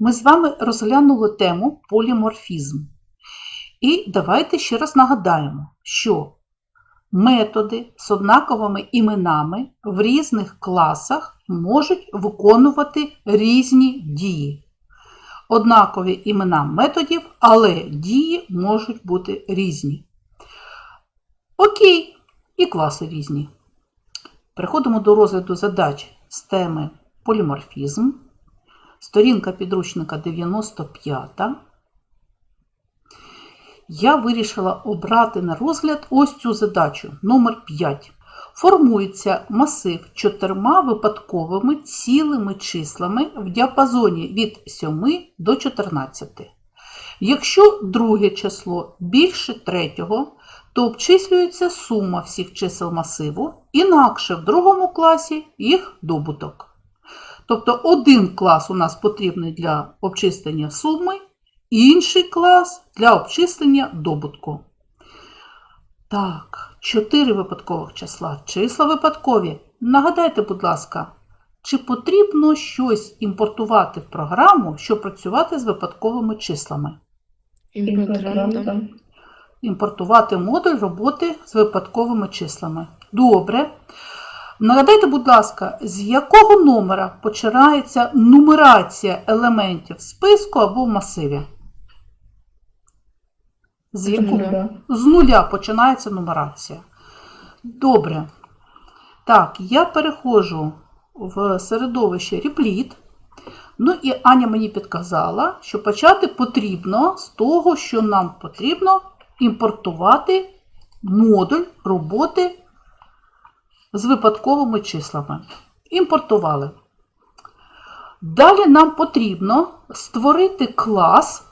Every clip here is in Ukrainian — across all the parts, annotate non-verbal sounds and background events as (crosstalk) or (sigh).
ми з вами розглянули тему поліморфізм. І давайте ще раз нагадаємо, що методи з однаковими іменами в різних класах можуть виконувати різні дії. Однакові імена методів, але дії можуть бути різні. Окей, і класи різні. Переходимо до розгляду задач з теми поліморфізм. Сторінка підручника 95. Я вирішила обрати на розгляд ось цю задачу номер 5. Формується масив чотирма випадковими цілими числами в діапазоні від 7 до 14. Якщо друге число більше третього, то обчислюється сума всіх чисел масиву, інакше в другому класі їх добуток. Тобто один клас у нас потрібний для обчислення суми, інший клас для обчислення добутку. Так, 4 випадкових числа. Числа випадкові. Нагадайте, будь ласка, чи потрібно щось імпортувати в програму, щоб працювати з випадковими числами? Імпортантом. імпортувати модуль роботи з випадковими числами. Добре. Нагадайте, будь ласка, з якого номера починається нумерація елементів списку або в масиві? З, якого? нуля. з нуля починається нумерація. Добре. Так, я переходжу в середовище репліт. Ну і Аня мені підказала, що почати потрібно з того, що нам потрібно імпортувати модуль роботи з випадковими числами. Імпортували. Далі нам потрібно створити клас,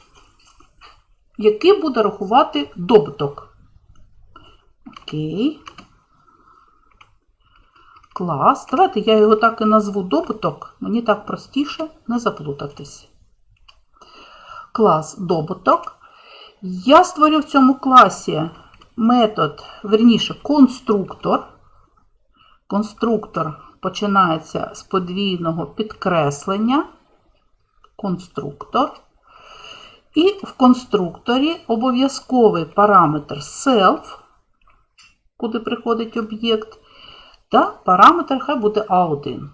який буде рахувати добуток. Окей. Клас. Давайте я його так і назву добуток. Мені так простіше не заплутатись. Клас добуток. Я створю в цьому класі метод, верніше, конструктор. Конструктор починається з подвійного підкреслення. Конструктор. І в конструкторі обов'язковий параметр self, куди приходить об'єкт, та параметр хай буде A1.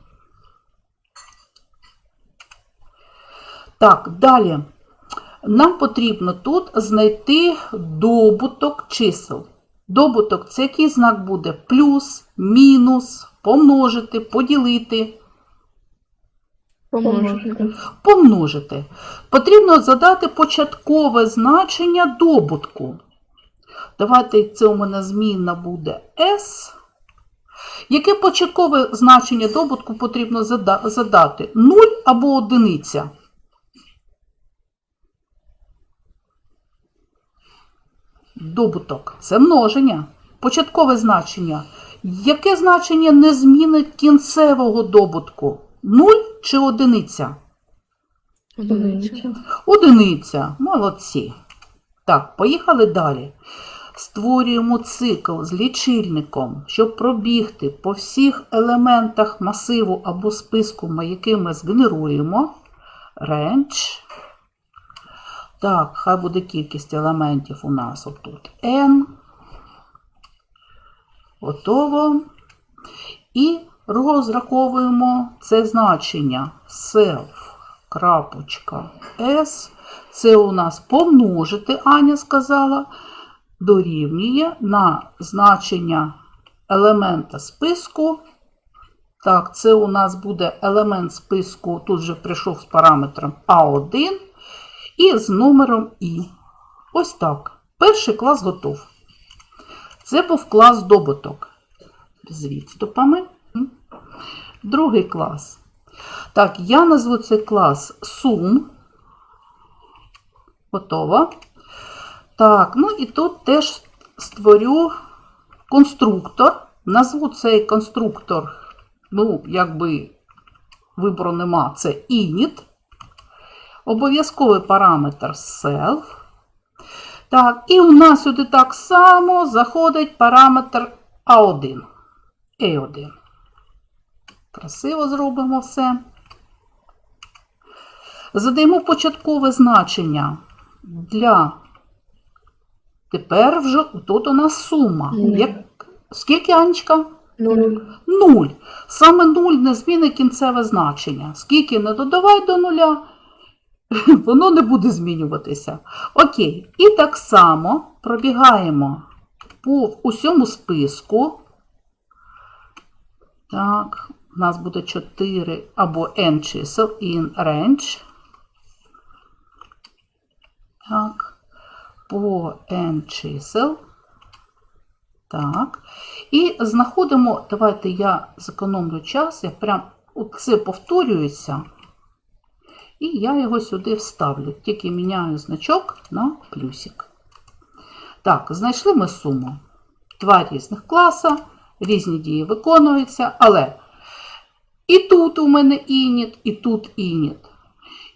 Так, далі. Нам потрібно тут знайти добуток чисел. Добуток це який знак буде? Плюс, мінус, помножити, поділити, Помножити. помножити. Потрібно задати початкове значення добутку. Давайте це у мене змінна буде S. Яке початкове значення добутку потрібно задати? 0 або одиниця? Добуток це множення. Початкове значення. Яке значення не змінить кінцевого добутку? 0 чи одиниця? Одиниця. Одиниця. Молодці. Так, поїхали далі. Створюємо цикл з лічильником, щоб пробігти по всіх елементах масиву або списку, який ми згенеруємо. Range. Так, хай буде кількість елементів у нас отут n. Готово. І розраховуємо це значення self, крапочка, s. Це у нас помножити, Аня сказала, дорівнює на значення елемента списку. Так, це у нас буде елемент списку, тут же прийшов з параметром А1 і з номером І. Ось так. Перший клас готов. Це був клас добуток з відступами. Другий клас. Так, я назву цей клас сум. Готово. Так, ну і тут теж створю конструктор. Назву цей конструктор, ну, якби вибору нема, це init. Обов'язковий параметр self. Так, і у нас сюди так само заходить параметр A1. A1. Красиво зробимо все. Задаємо початкове значення для. Тепер вже тут у нас сума. Як... Скільки, Анечка? Нуль. Нуль. Саме нуль не змінить кінцеве значення. Скільки не додавай до нуля, (laughs) воно не буде змінюватися. Окей. І так само пробігаємо по усьому списку. Так, у нас буде 4 або n чисел in range. Так, по n чисел. Так. І знаходимо, давайте я зекономлю час, я прям це повторюється. І я його сюди вставлю. Тільки міняю значок на плюсик. Так, знайшли ми суму. Два різних класа, різні дії виконуються, але і тут у мене ініт, і тут ініт.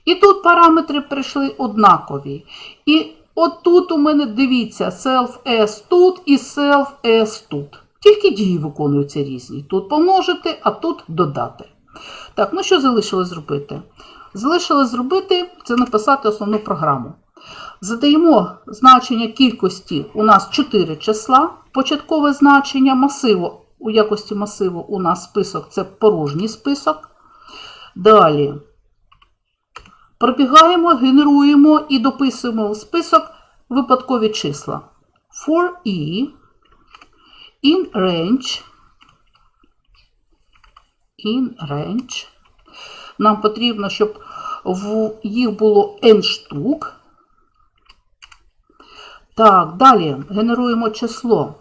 І тут параметри прийшли однакові. І от тут у мене, дивіться, self-s тут і self-s тут. Тільки дії виконуються різні. Тут помножити, а тут додати. Так, ну що залишилось зробити? Залишилось зробити це написати основну програму. Задаємо значення кількості у нас 4 числа, початкове значення масиву. У якості масиву у нас список це порожній список. Далі пробігаємо, генеруємо і дописуємо в список випадкові числа. For e in range. In range. Нам потрібно, щоб в їх було n штук. Так, далі генеруємо число.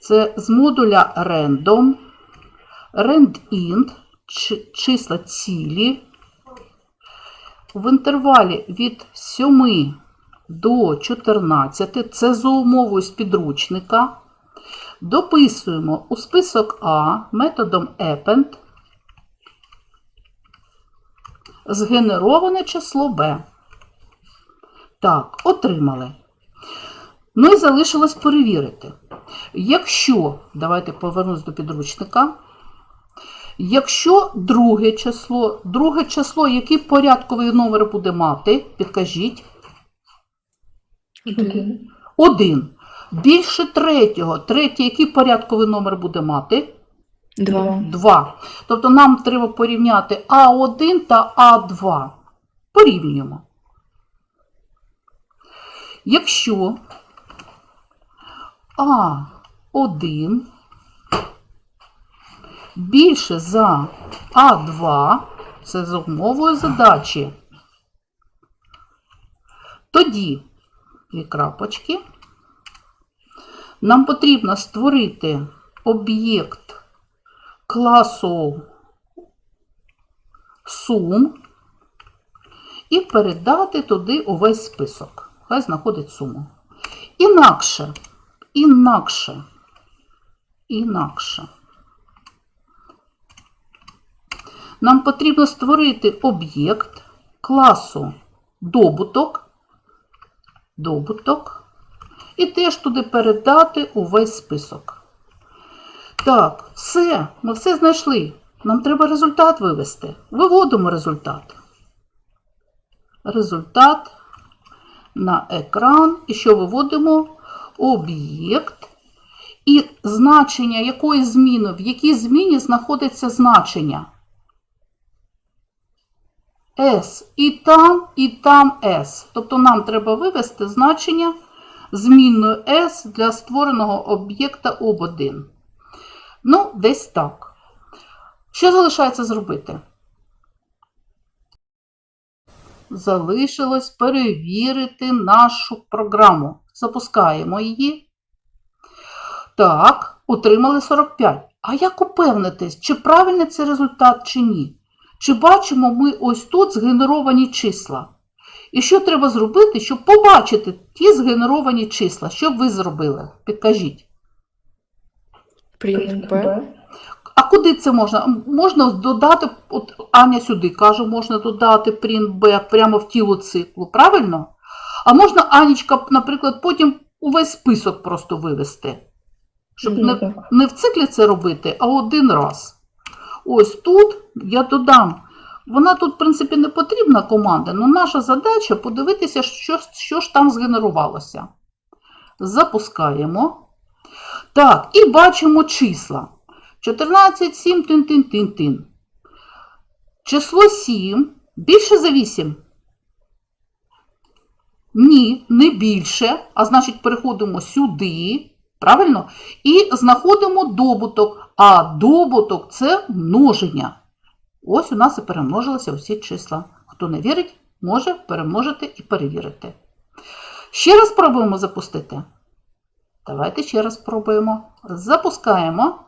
Це з модуля random, randint, числа цілі. В інтервалі від 7 до 14, це за умовою з підручника. Дописуємо у список А методом append згенероване число b. Так, отримали. Ну і залишилось перевірити. Якщо, давайте повернусь до підручника. Якщо друге число, друге число, який порядковий номер буде мати, підкажіть, Один. один. Більше третього, третє, який порядковий номер буде мати? Два. 2. Тобто нам треба порівняти А1 та А2. Порівнюємо. Якщо А1 більше за А2, це за умовою задачі, тоді дві крапочки, нам потрібно створити об'єкт класу сум і передати туди увесь список. Хай знаходить суму. Інакше, інакше, інакше. Нам потрібно створити об'єкт класу добуток, добуток, і теж туди передати увесь список. Так, все, ми все знайшли. Нам треба результат вивести. Виводимо результат. Результат на екран. І що виводимо? Об'єкт. І значення якої зміни, в якій зміні знаходиться значення. S. І там, і там S. Тобто нам треба вивести значення змінною S для створеного об'єкта ОБ1. Ну, десь так. Що залишається зробити? Залишилось перевірити нашу програму. Запускаємо її. Так, отримали 45. А як упевнитись, чи правильний це результат, чи ні? Чи бачимо ми ось тут згенеровані числа? І що треба зробити, щоб побачити ті згенеровані числа? Що б ви зробили? Підкажіть. Print B. А куди це можна? Можна додати, от Аня сюди каже, можна додати print B прямо в тіло циклу, правильно? А можна Анічка, наприклад, потім увесь список просто вивести. Щоб Ну, не, не в циклі це робити, а один раз. Ось тут я додам Вона тут, в принципі, не потрібна команда, але наша задача подивитися, що, що ж там згенерувалося. Запускаємо. Так, і бачимо числа. 14, 7, тин, тин, тин, тин. Число 7 більше за 8. Ні, не більше. А значить, переходимо сюди. Правильно? І знаходимо добуток. А добуток це множення. Ось у нас і перемножилися усі числа. Хто не вірить, може перемножити і перевірити. Ще раз спробуємо запустити. Давайте ще раз спробуємо. Запускаємо.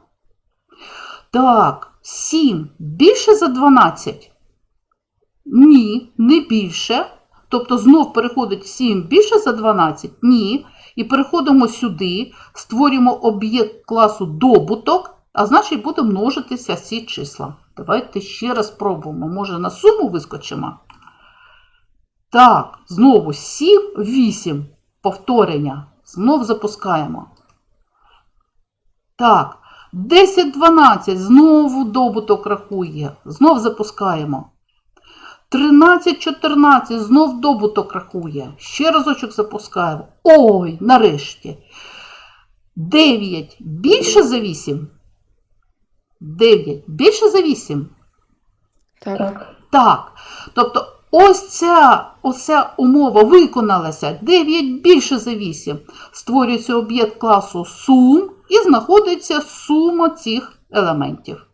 Так, 7 більше за 12? Ні, не більше. Тобто знов переходить 7 більше за 12? Ні. І переходимо сюди, створюємо об'єкт класу добуток, а значить буде множитися всі числа. Давайте ще раз спробуємо. Може на суму вискочимо? Так, знову 7, 8. Повторення. Знов запускаємо. Так, 10, 12. Знову добуток рахує. Знов запускаємо. 13, 14. Знов добуток рахує. Ще разочок запускаємо. Ой, нарешті. 9 більше за 8. 9 більше за 8. Так. Так. Так. Тобто ось ця, ось ця умова виконалася. 9 більше за 8. Створюється об'єкт класу сум і знаходиться сума цих елементів.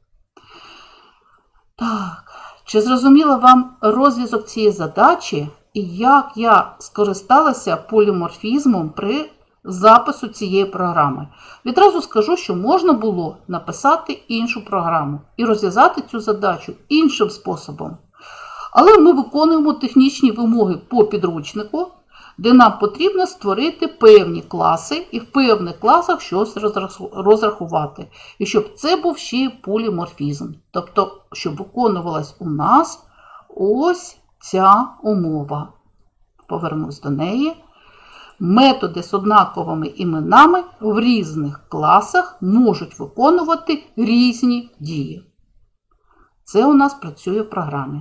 Так. Чи зрозуміла вам розв'язок цієї задачі і як я скористалася поліморфізмом при запису цієї програми? Відразу скажу, що можна було написати іншу програму і розв'язати цю задачу іншим способом. Але ми виконуємо технічні вимоги по підручнику, де нам потрібно створити певні класи і в певних класах щось розрахувати. І щоб це був ще поліморфізм. Тобто, щоб виконувалась у нас ось ця умова. Повернусь до неї. Методи з однаковими іменами в різних класах можуть виконувати різні дії. Це у нас працює в програмі.